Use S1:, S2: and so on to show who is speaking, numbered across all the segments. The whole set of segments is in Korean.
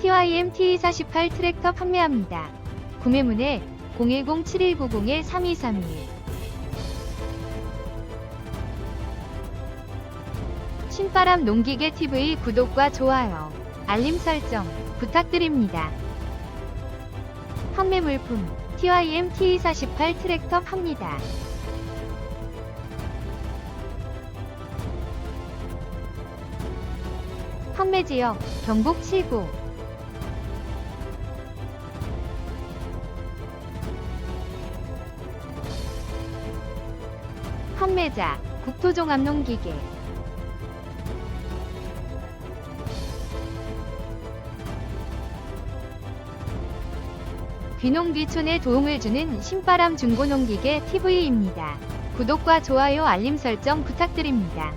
S1: TYM T48 트랙터 판매합니다. 구매문의 010-7190-3231 신바람 농기계 TV 구독과 좋아요, 알림 설정 부탁드립니다. 판매 물품 TYM T48 트랙터 팝니다. 판매 지역 경북 7구 판매자 국토종합농기계 귀농귀촌에 도움을 주는 신바람 중고농기계 TV입니다. 구독과 좋아요 알림 설정 부탁드립니다.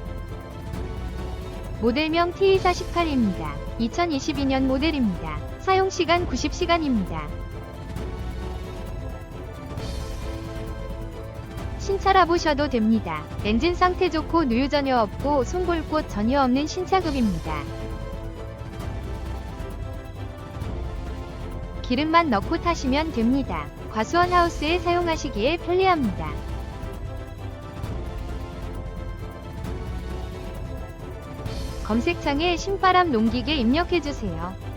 S1: 모델명 T48입니다. 2022년 모델입니다. 사용시간 90시간입니다. 신차라 보셔도 됩니다. 엔진 상태 좋고 누유 전혀 없고 송골꽃 전혀 없는 신차급입니다. 기름만 넣고 타시면 됩니다. 과수원 하우스에 사용하시기에 편리합니다. 검색창에 신바람 농기계 입력해주세요.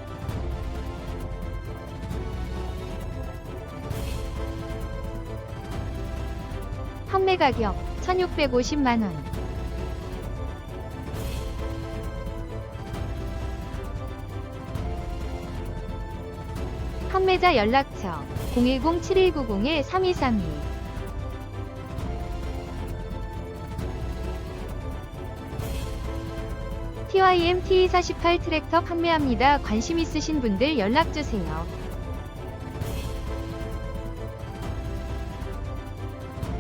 S1: 판매 가격 1650만원 판매자 연락처 010-7190-3232 TYM T48 트랙터 판매합니다. 관심 있으신 분들 연락주세요.